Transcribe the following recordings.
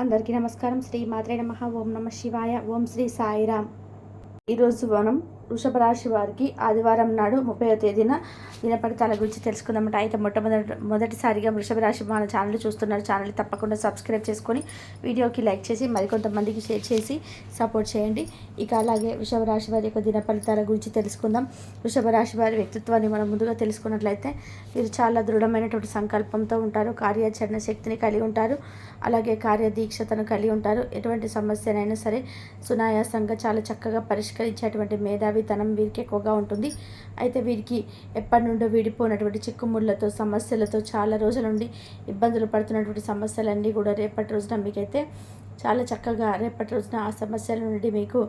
అందరికీ నమస్కారం. శ్రీ మాత్రే నమ. ఓం నమ శివాయ. ఓం శ్రీ సాయిరామ్. ఈరోజు మనం వృషభ రాశి వారికి ఆదివారం నాడు ముప్పై తేదీన దినపడితాల గురించి తెలుసుకుందామంట అయితే మొట్టమొదటి మొదటిసారిగా వృషభ రాశి మన ఛానల్ చూస్తున్నారు. ఛానల్ తప్పకుండా సబ్స్క్రైబ్ చేసుకొని వీడియోకి లైక్ చేసి మరికొంతమందికి షేర్ చేసి సపోర్ట్ చేయండి. ఇక అలాగే వృషభ రాశి వారి యొక్క దిన ఫలితాల గురించి తెలుసుకుందాం. వృషభ రాశి వారి వ్యక్తిత్వాన్ని మనం ముందుగా తెలుసుకున్నట్లయితే వీరు చాలా దృఢమైనటువంటి సంకల్పంతో ఉంటారు. కార్యాచరణ శక్తిని కలిగి ఉంటారు. అలాగే కార్యదీక్షతను కలిగి ఉంటారు. ఎటువంటి సమస్యనైనా సరే సునాయాసంగా చాలా చక్కగా పరిష్కరించేటువంటి మేధావి తనం వీరికి ఎక్కువగా ఉంటుంది. అయితే వీరికి ఎప్పటి నుండో విడిపోయినటువంటి చిక్కుముళ్ళతో సమస్యలతో చాలా రోజుల నుండి ఇబ్బందులు పడుతున్నటువంటి సమస్యలన్నీ కూడా రేపటి రోజున మీకైతే చాలా చక్కగా రేపటి రోజున ఆ సమస్యల నుండి మీకు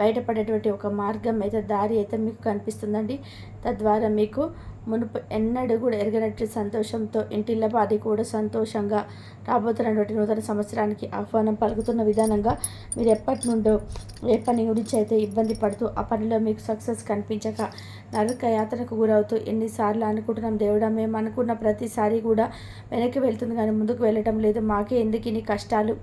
బయటపడేటువంటి ఒక మార్గం అయితే దారి అయితే మీకు కనిపిస్తుందండి. తద్వారా మీకు మునుపు ఎన్నడూ కూడా ఎరగనట్టు సంతోషంతో ఇంటిళ్ళ పాది కూడా సంతోషంగా రాబోతున్నటువంటి నూతన సంవత్సరానికి ఆహ్వానం పలుకుతున్న విధానంగా మీరు ఎప్పటి నుండో ఏ పని గురించి అయితే ఇబ్బంది పడుతూ ఆ పనిలో మీకు సక్సెస్ కనిపించక నరక యాత్రకు గురవుతూ ఎన్నిసార్లు అనుకుంటున్నాం దేవుడా మేము అనుకున్న ప్రతిసారి కూడా వెనక్కి వెళ్తుంది కానీ ముందుకు వెళ్ళటం లేదు. మాకే ఎందుకు ఇన్ని కష్టాలు?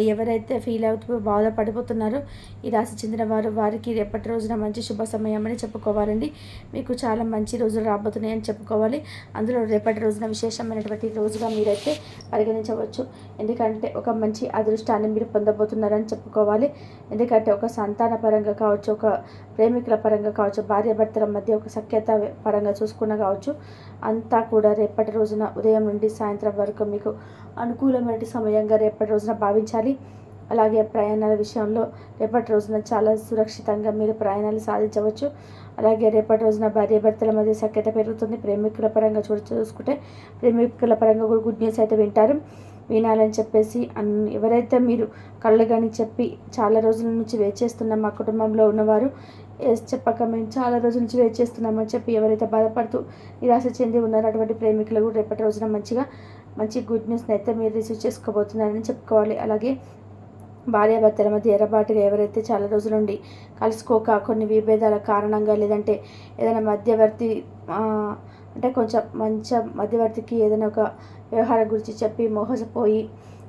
ఎవరైతే ఫీల్ అవుతూ బాధపడిపోతున్నారో ఈ రాశి చెందిన వారు వారికి రేపటి రోజున మంచి శుభ సమయం అని చెప్పుకోవాలండి. మీకు చాలా మంచి రోజులు రాబోతున్నాయని చెప్పుకోవాలి. అందులో రేపటి రోజున విశేషమైనటువంటి రోజుగా మీరైతే పరిగణించవచ్చు. ఎందుకంటే ఒక మంచి అదృష్టాన్ని మీరు పొందబోతున్నారని చెప్పుకోవాలి. ఎందుకంటే ఒక సంతాన పరంగా కావచ్చు ఒక ప్రేమికుల పరంగా కావచ్చు భార్యాభర్తల మధ్య ఒక సఖ్యత పరంగా చూసుకున్న కావచ్చు అంతా కూడా రేపటి రోజున ఉదయం నుండి సాయంత్రం వరకు మీకు అనుకూలమైన సమయంగా రేపటి రోజున భావించాలి. అలాగే ప్రయాణాల విషయంలో రేపటి రోజున చాలా సురక్షితంగా మీరు ప్రయాణాలు సాధించవచ్చు. అలాగే రేపటి రోజున భార్యాభర్తల మధ్య సఖ్యత పెరుగుతుంది. ప్రేమికుల పరంగా చూడ చూసుకుంటే ప్రేమికుల పరంగా కూడా గుడ్ న్యూస్ అయితే వింటారు. వినాలని చెప్పేసి అన్ ఎవరైతే మీరు కళ్ళు కానీ చెప్పి చాలా రోజుల నుంచి వెయిట్ చేస్తున్న మా కుటుంబంలో ఉన్నవారు ఎస్ చెప్పక మేము చాలా రోజుల నుంచి వెయిట్ చేస్తున్నామని చెప్పి ఎవరైతే బాధపడుతూ నిరాశ చెంది ఉన్నారో అటువంటి ప్రేమికులు కూడా రేపటి రోజున మంచిగా మంచి గుడ్ న్యూస్ని అయితే మీరు రిసీవ్ చేసుకోబోతున్నారని చెప్పుకోవాలి. అలాగే భార్యాభర్తల మధ్య ఎర్రబాటుగా ఎవరైతే చాలా రోజుల నుండి కలుసుకోక కొన్ని విభేదాల కారణంగా లేదంటే ఏదైనా మధ్యవర్తి అంటే కొంచెం మంచి మధ్యవర్తికి ఏదైనా ఒక వ్యవహారం గురించి చెప్పి మోహసపోయి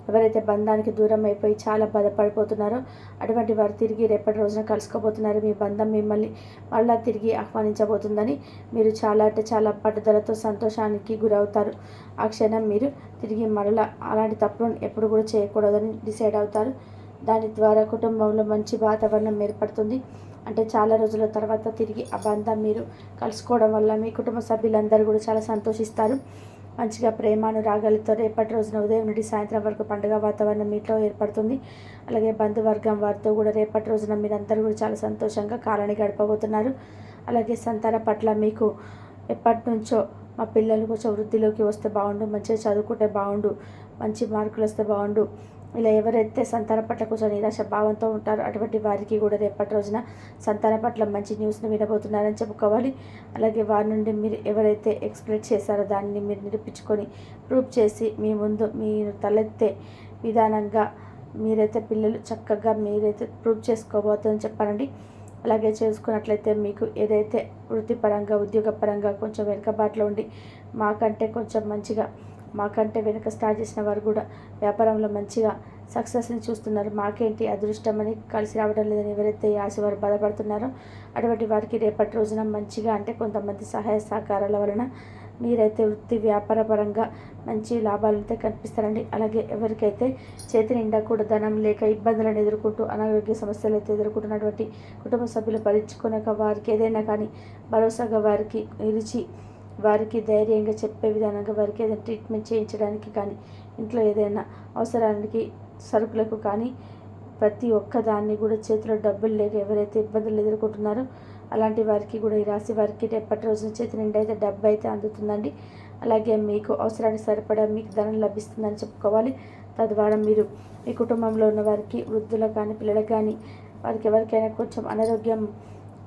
ఎవరైతే బంధానికి దూరం అయిపోయి చాలా బాధపడిపోతున్నారో అటువంటి వారు తిరిగి రేపటి రోజున కలుసుకోబోతున్నారు. మీ బంధం మిమ్మల్ని మళ్ళా తిరిగి ఆహ్వానించబోతుందని మీరు చాలా అంటే చాలా పట్టుదలతో సంతోషానికి గురవుతారు. ఆ క్షణం మీరు తిరిగి మరలా అలాంటి తప్పులను ఎప్పుడు కూడా చేయకూడదని డిసైడ్ అవుతారు. దాని ద్వారా కుటుంబంలో మంచి వాతావరణం ఏర్పడుతుంది. అంటే చాలా రోజుల తర్వాత తిరిగి ఆ బంధం మీరు కలుసుకోవడం వల్ల మీ కుటుంబ సభ్యులందరూ కూడా చాలా సంతోషిస్తారు. మంచిగా ప్రేమానురాగాలతో రేపటి రోజున ఉదయం నుండి సాయంత్రం వరకు పండుగ వాతావరణం మీట్లో ఏర్పడుతుంది. అలాగే బంధువర్గం వారితో కూడా రేపటి రోజున మీరందరూ కూడా చాలా సంతోషంగా కాలాన్ని గడపబోతున్నారు. అలాగే సంతాన పట్ల మీకు ఎప్పటి నుంచో మా పిల్లలు కొంచెం వృద్ధిలోకి వస్తే బాగుండు మంచిగా చదువుకుంటే బాగుండు మంచి మార్కులు వస్తే బాగుండు ఇలా ఎవరైతే సంతాన పట్ల కొంచెం నిరాశ భావంతో ఉంటారో అటువంటి వారికి కూడా రేపటి రోజున సంతాన పట్ల మంచి న్యూస్ని వినబోతున్నారని చెప్పుకోవాలి. అలాగే వారి నుండి మీరు ఎవరైతే ఎక్స్ప్లెయిన్ చేశారో దాన్ని మీరు నిరూపించుకొని ప్రూవ్ చేసి మీ ముందు మీరు తలెత్తే విధానంగా మీరైతే పిల్లలు చక్కగా మీరైతే ప్రూవ్ చేసుకోబోతుందని చెప్పారండి అలాగే చేసుకున్నట్లయితే మీకు ఏదైతే వృత్తిపరంగా ఉద్యోగపరంగా కొంచెం వెనుకబాట్లో ఉండి మాకంటే కొంచెం మంచిగా మాకంటే వెనుక స్టార్ట్ చేసిన వారు కూడా వ్యాపారంలో మంచిగా సక్సెస్ని చూస్తున్నారు. మాకేంటి అదృష్టం అని కలిసి రావడం లేదని ఎవరైతే ఆశ వారు బాధపడుతున్నారో అటువంటి వారికి రేపటి రోజున మంచిగా అంటే కొంతమంది సహాయ సహకారాల వలన మీరైతే వృత్తి వ్యాపార పరంగా మంచి లాభాలు అయితే కనిపిస్తారండి. అలాగే ఎవరికైతే చేతి నిండా కూడా ధనం లేక ఇబ్బందులను ఎదుర్కొంటూ అనారోగ్య సమస్యలు అయితే ఎదుర్కొంటున్నటువంటి కుటుంబ సభ్యులు భరించుకున్నాక వారికి ఏదైనా కానీ భరోసాగా వారికి నిలిచి వారికి ధైర్యంగా చెప్పే విధానంగా వారికి ఏదైనా ట్రీట్మెంట్ చేయించడానికి కానీ ఇంట్లో ఏదైనా అవసరానికి సరుకులకు కానీ ప్రతి ఒక్క దాన్ని కూడా చేతిలో డబ్బులు లేక ఎవరైతే ఇబ్బందులు ఎదుర్కొంటున్నారో అలాంటి వారికి కూడా ఈ రాశి వారికి రేపటి రోజున చేతి నిండా అయితే డబ్బు అయితే అందుతుందండి. అలాగే మీకు అవసరానికి సరిపడా మీకు ధనం లభిస్తుందని చెప్పుకోవాలి. తద్వారా మీరు మీ కుటుంబంలో ఉన్న వారికి వృద్ధులకు కానీ పిల్లలకు కానీ వారికి ఎవరికైనా కొంచెం అనారోగ్యం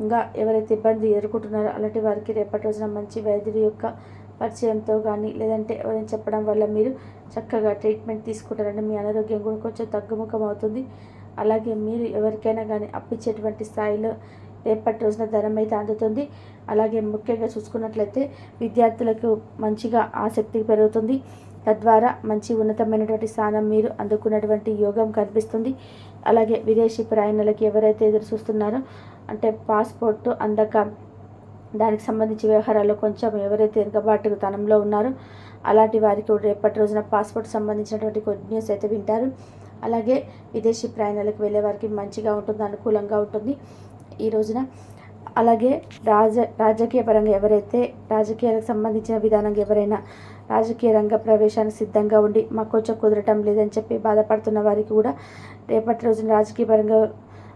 ఇంకా ఎవరైతే ఇబ్బంది ఎదుర్కొంటున్నారో అలాంటి వారికి రేపటి రోజున మంచి వైద్యుడి యొక్క పరిచయంతో కానీ లేదంటే ఎవరైనా చెప్పడం వల్ల మీరు చక్కగా ట్రీట్మెంట్ తీసుకుంటారంటే మీ అనారోగ్యం కూడా కొంచెం తగ్గుముఖం అవుతుంది అలాగే మీరు ఎవరికైనా కానీ అప్పించేటువంటి స్థాయిలో రేపటి రోజున ధనం అయితే అందుతుంది. అలాగే ముఖ్యంగా చూసుకున్నట్లయితే విద్యార్థులకు మంచిగా ఆసక్తి పెరుగుతుంది. తద్వారా మంచి ఉన్నతమైనటువంటి స్థానం మీరు అందుకున్నటువంటి యోగం కనిపిస్తుంది. అలాగే విదేశీ ప్రయాణాలకి ఎవరైతే ఎదురు చూస్తున్నారో అంటే పాస్పోర్ట్ అందక దానికి సంబంధించి వ్యవహారాల్లో కొంచెం ఎవరైతే ఎరగబాటు తనంలో ఉన్నారో అలాంటి వారికి కూడా రేపటి రోజున పాస్పోర్ట్ సంబంధించినటువంటి గుడ్ న్యూస్ అయితే వింటారు. అలాగే విదేశీ ప్రయాణాలకు వెళ్ళే వారికి మంచిగా ఉంటుంది అనుకూలంగా ఉంటుంది ఈ రోజున. అలాగే రాజ రాజకీయ పరంగా ఎవరైతే రాజకీయాలకు సంబంధించిన విధానంగా ఎవరైనా రాజకీయ రంగ ప్రవేశానికి సిద్ధంగా ఉండి మాకు కొంచెం కుదరటం లేదని చెప్పి బాధపడుతున్న వారికి కూడా రేపటి రోజున రాజకీయ పరంగా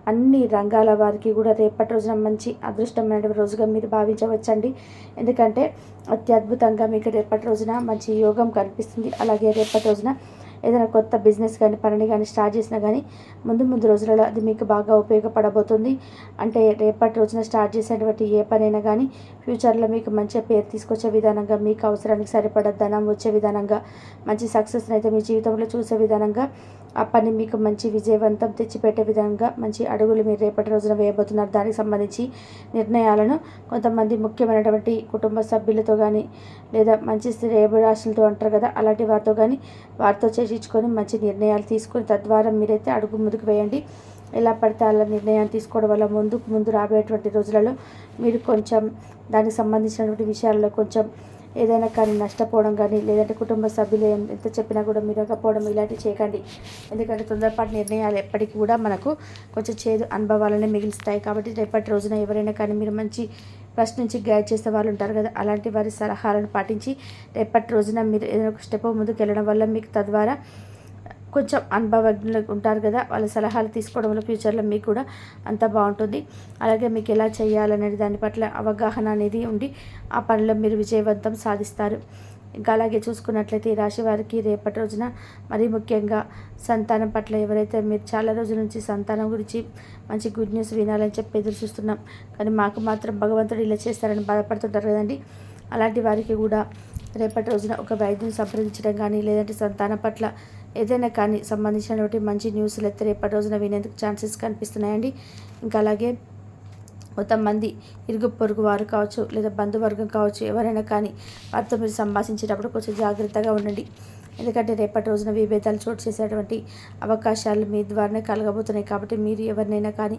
అన్ని రంగాల వారికి కూడా రేపటి రోజున మంచి అదృష్టమైన రోజుగా మీరు భావించవచ్చండి. ఎందుకంటే అత్యద్భుతంగా మీకు రేపటి రోజున మంచి యోగం కనిపిస్తుంది అలాగే రేపటి రోజున ఏదైనా కొత్త బిజినెస్ కానీ పనిని కానీ స్టార్ట్ చేసినా కానీ ముందు ముందు రోజులలో అది మీకు బాగా ఉపయోగపడబోతుంది. అంటే రేపటి రోజున స్టార్ట్ చేసేటువంటి ఏ పనైనా కానీ ఫ్యూచర్లో మీకు మంచి పేరు తీసుకొచ్చే విధానంగా మీకు అవసరానికి సరిపడ ధనం వచ్చే విధానంగా మంచి సక్సెస్ని అయితే మీ జీవితంలో చూసే విధానంగా ఆ పని మీకు మంచి విజయవంతం తెచ్చిపెట్టే విధంగా మంచి అడుగులు మీరు రేపటి రోజున వేయబోతున్నారు. దానికి సంబంధించి నిర్ణయాలను కొంతమంది ముఖ్యమైనటువంటి కుటుంబ సభ్యులతో కానీ లేదా మంచి శ్రేయభిలాషులతో అంటారు కదా అలాంటి వారితో కానీ వారితో చేసి ఆలోచించుకొని మంచి నిర్ణయాలు తీసుకొని తద్వారా మీరైతే అడుగు ముందుకు వేయండి. ఎలా పడితే అలా నిర్ణయాన్ని తీసుకోవడం వల్ల ముందుకు ముందు రాబోయేటువంటి రోజులలో మీరు కొంచెం దానికి సంబంధించినటువంటి విషయాల్లో కొంచెం ఏదైనా కానీ నష్టపోవడం కానీ లేదంటే కుటుంబ సభ్యులు ఎంత చెప్పినా కూడా మీరు ఇవ్వకపోవడం ఇలాంటివి చేయకండి. ఎందుకంటే తొందరపాటు నిర్ణయాలు ఎప్పటికీ కూడా మనకు కొంచెం చేదు అనుభవాలనే మిగిలిస్తాయి. కాబట్టి రేపటి రోజున ఎవరైనా కానీ మీరు మంచి ఫస్ట్ నుంచి గైడ్ చేసే వాళ్ళు ఉంటారు కదా అలాంటి వారి సలహాలను పాటించి రేపటి రోజున మీరు ఏదైనా ఒక స్టెప్ ముందుకు వెళ్ళడం వల్ల మీకు తద్వారా కొంచెం అనుభవజ్ఞులు ఉంటారు కదా వాళ్ళ సలహాలు తీసుకోవడం వల్ల ఫ్యూచర్లో మీకు కూడా అంత బాగుంటుంది. అలాగే మీకు ఎలా చేయాలనేది దాని పట్ల అవగాహన అనేది ఉండి ఆ పనిలో మీరు విజయవంతం సాధిస్తారు. ఇంకా అలాగే చూసుకున్నట్లయితే ఈ రాశి వారికి రేపటి రోజున మరీ ముఖ్యంగా సంతానం పట్ల ఎవరైతే మీరు చాలా రోజుల నుంచి సంతానం గురించి మంచి గుడ్ న్యూస్ వినాలని చెప్పి ఎదురు చూస్తున్నాం. కానీ మాకు మాత్రం భగవంతుడు ఇలా చేస్తారని బాధపడుతుంటారు కదండి. అలాంటి వారికి కూడా రేపటి రోజున ఒక వైద్యం సంప్రదించడం కానీ లేదంటే సంతానం పట్ల ఏదైనా కానీ సంబంధించినటువంటి మంచి న్యూస్లు అయితే రేపటి రోజున వినేందుకు ఛాన్సెస్ కనిపిస్తున్నాయండి. ఇంకా అలాగే కొంతమంది ఇరుగు పొరుగు వారు కావచ్చు లేదా బంధువర్గం కావచ్చు ఎవరైనా కానీ వారితో మీరు సంభాషించేటప్పుడు కొంచెం జాగ్రత్తగా ఉండండి. ఎందుకంటే రేపటి రోజున విభేదాలు చోటు చేసేటువంటి అవకాశాలు మీ ద్వారానే కలగబోతున్నాయి కాబట్టి మీరు ఎవరినైనా కానీ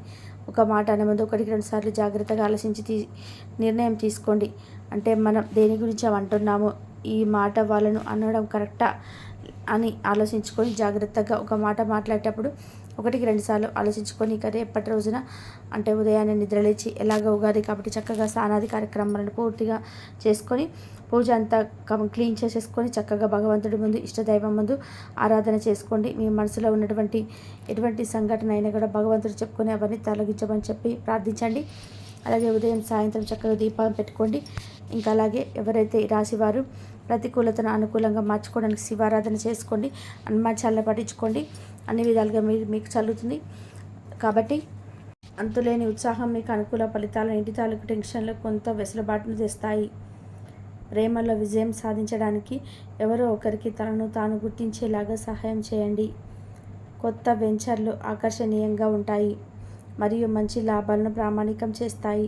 ఒక మాట అనే ముందు ఒకటికి రెండు సార్లు జాగ్రత్తగా ఆలోచించి తీ నిర్ణయం తీసుకోండి. అంటే మనం దేని గురించి అంటున్నామో ఈ మాట వాళ్ళను అనడం కరెక్టా అని ఆలోచించుకొని జాగ్రత్తగా ఒక మాట మాట్లాడేటప్పుడు ఒకటికి రెండుసార్లు ఆలోచించుకొని ఇక రేపటి రోజున అంటే ఉదయాన్నే నిద్రలేచి ఎలాగ ఉగాది కాబట్టి చక్కగా స్నానాది కార్యక్రమాలను పూర్తిగా చేసుకొని పూజ అంతా క్లీన్ చేసేసుకొని చక్కగా భగవంతుడి ముందు ఇష్టదైవం ముందు ఆరాధన చేసుకోండి. మీ మనసులో ఉన్నటువంటి ఎటువంటి సంఘటన అయినా కూడా భగవంతుడు చెప్పుకొని అవన్నీ తొలగించమని చెప్పి ప్రార్థించండి. అలాగే ఉదయం సాయంత్రం చక్కగా దీపం పెట్టుకోండి. ఇంకా అలాగే ఎవరైతే రాశివారు ప్రతికూలతను అనుకూలంగా మార్చుకోవడానికి శివారాధన చేసుకోండి హనుమాచాలను పట్టించుకోండి అన్ని విధాలుగా మీరు మీకు చల్లుతుంది. కాబట్టి అంతులేని ఉత్సాహం మీకు అనుకూల ఫలితాలు ఇంటి తాలూకు టెన్షన్లు కొంత వెసులుబాటును తెస్తాయి. ప్రేమలో విజయం సాధించడానికి ఎవరో ఒకరికి తనను తాను గుర్తించేలాగా సహాయం చేయండి. కొత్త వెంచర్లు ఆకర్షణీయంగా ఉంటాయి మరియు మంచి లాభాలను ప్రామాణికం చేస్తాయి.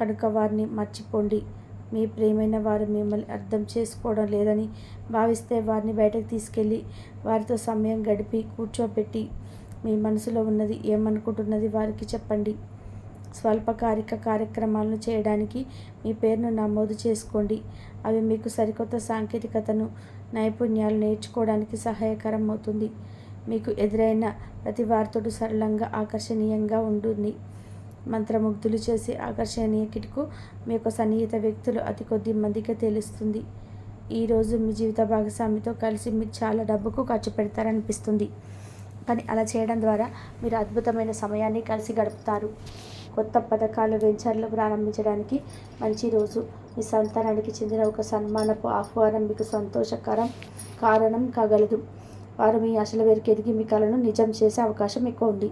కనుక వారిని మర్చిపోండి. మీ ప్రేమైన వారు మిమ్మల్ని అర్థం చేసుకోవడం లేదని భావిస్తే వారిని బయటకు తీసుకెళ్ళి వారితో సమయం గడిపి కూర్చోబెట్టి మీ మనసులో ఉన్నది ఏమనుకుంటున్నది వారికి చెప్పండి. స్వల్పకాలిక కార్యక్రమాలను చేయడానికి మీ పేరును నమోదు చేసుకోండి. అవి మీకు సరికొత్త సాంకేతికతను నైపుణ్యాలు నేర్చుకోవడానికి సహాయకరం అవుతుంది. మీకు ఎదురైన ప్రతి వారితో సరళంగా ఆకర్షణీయంగా ఉంటుంది. మంత్రముగ్ధులు చేసే ఆకర్షణీయ కిటుకు మీ యొక్క సన్నిహిత వ్యక్తులు అతి కొద్ది మందికే తెలుస్తుంది. ఈరోజు మీ జీవిత భాగస్వామితో కలిసి మీరు చాలా డబ్బుకు ఖర్చు పెడతారనిపిస్తుంది. కానీ అలా చేయడం ద్వారా మీరు అద్భుతమైన సమయాన్ని కలిసి గడుపుతారు. కొత్త పథకాలు వెంచర్లు ప్రారంభించడానికి మంచి రోజు. మీ సంతానానికి చెందిన ఒక సన్మానపు ఆహ్వానం మీకు సంతోషకరం కారణం కాగలదు. వారు మీ ఆశల వేరుకు ఎదిగి మీ కళను నిజం చేసే అవకాశం ఎక్కువ ఉంది.